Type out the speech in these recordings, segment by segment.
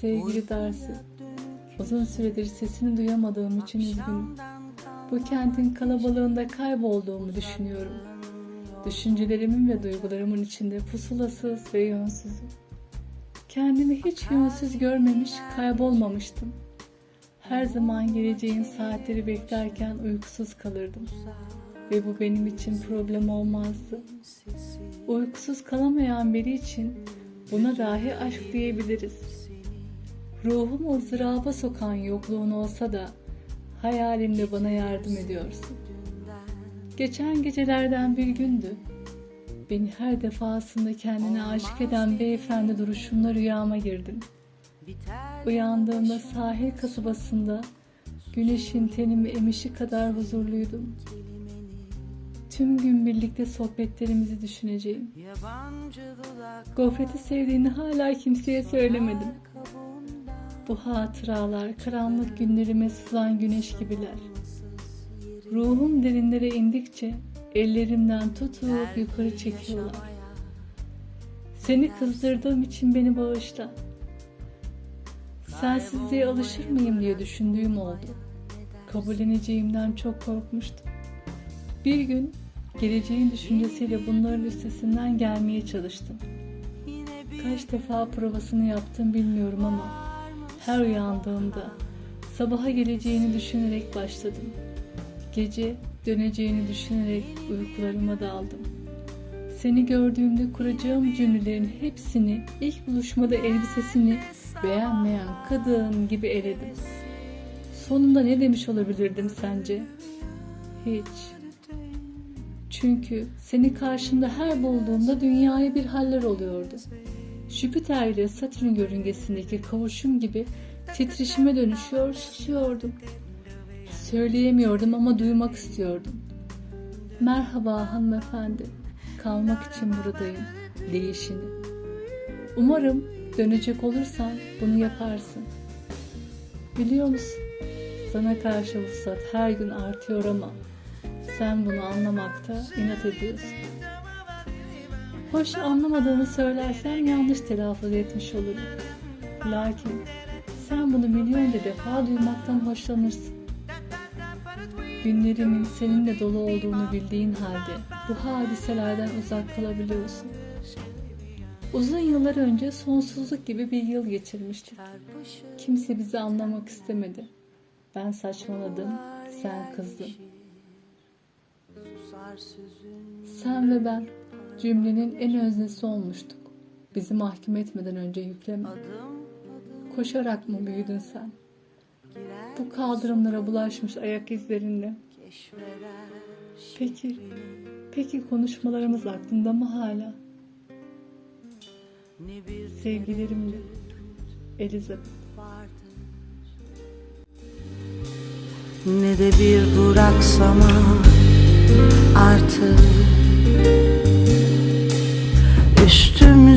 Sevgili Darcy, uzun süredir sesini duyamadığım için üzgünüm. Bu kentin kalabalığında kaybolduğumu düşünüyorum. Düşüncelerimin ve duygularımın içinde pusulasız ve yönsüzüm. Kendimi hiç yönsüz görmemiş, kaybolmamıştım. Her zaman geleceğin saatleri beklerken uykusuz kalırdım. Ve bu benim için problem olmazdı. Uykusuz kalamayan biri için buna dahi aşk diyebiliriz. Ruhumu ızdıraba sokan yokluğun olsa da hayalimde bana yardım ediyorsun. Geçen gecelerden bir gündü. Beni her defasında kendine aşık eden beyefendi duruşumla rüyama girdin. Uyandığımda sahil kasabasında güneşin tenimi emişi kadar huzurluydum. Tüm gün birlikte sohbetlerimizi düşüneceğim. Gofreti sevdiğini hala kimseye söylemedim. Bu hatıralar karanlık günlerime sızan güneş gibiler. Ruhum derinlere indikçe ellerimden tutup yukarı çekiyorlar. Seni kızdırdığım için beni bağışla. Sensizliğe alışır mıyım diye düşündüğüm oldu. Kabulleneceğimden çok korkmuştum. Bir gün geleceğin düşüncesiyle bunların üstesinden gelmeye çalıştım. Kaç defa provasını yaptım bilmiyorum ama her uyandığımda sabaha geleceğini düşünerek başladım. Gece döneceğini düşünerek uykularıma daldım. Seni gördüğümde kuracağım cümlelerin hepsini ilk buluşmada elbisesini beğenmeyen kadın gibi eledim. Sonunda ne demiş olabilirdim sence? Hiç. Çünkü seni karşımda her bulduğumda dünyaya bir haller oluyordu. Jüpiter ile Satürn yörüngesindeki kavuşum gibi titreşime dönüşüyor, susuyordum. Söyleyemiyordum ama duymak istiyordum. Merhaba hanımefendi, kalmak için buradayım, değişini. Umarım dönecek olursan bunu yaparsın. Biliyor musun, sana karşı vuslat her gün artıyor ama sen bunu anlamakta inat ediyorsun. Hoş anlamadığını söylersem yanlış telaffuz etmiş olurum. Lakin sen bunu milyonca defa duymaktan hoşlanırsın. Günlerimin seninle dolu olduğunu bildiğin halde bu hadiselerden uzak kalabiliyorsun. Uzun yıllar önce sonsuzluk gibi bir yıl geçirmiştik. Kimse bizi anlamak istemedi. Ben saçmaladım, sen kızdın. Sen ve ben cümlenin en öznesi olmuştuk. Bizi mahkum etmeden önce yükleme. Koşarak mı büyüdün sen? Bu kaldırımlara bulaşmış ayak izlerinle. Peki, peki konuşmalarımız aklında mı hala? Sevgilerimle Elizabeth. ne de bir duraksama artık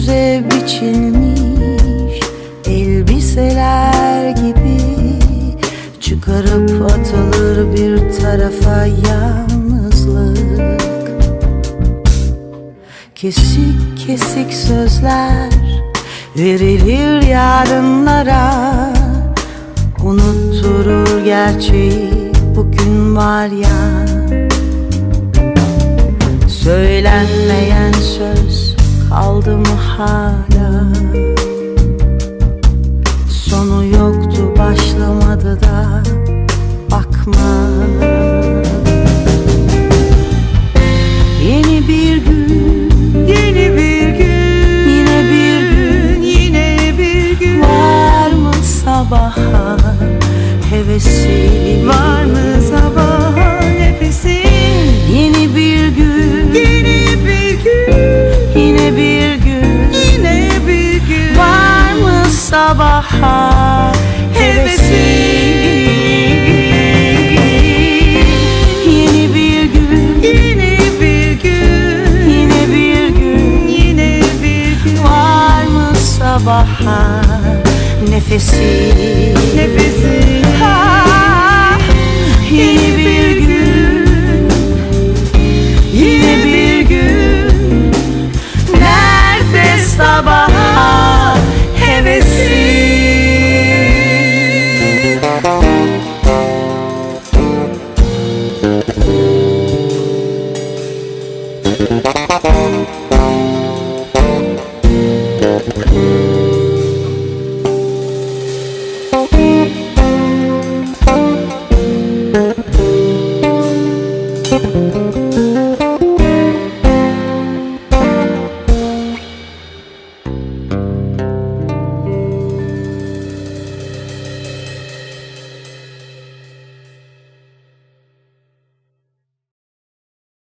Üstümüze biçilmiş elbiseler gibi. Çıkarıp atılır bir tarafa yalnızlık. Kesik kesik sözler verilir yarınlara. Unutturur gerçeği bugün var ya. Söylenmeyen söz kaldı mı hala? Sonu yoktu başlamadı da bakma sabaha hevesi Yeni bir gün, yeni bir gün, yine bir gün, yine bir gün. Var mı sabaha nefesi, nefesi.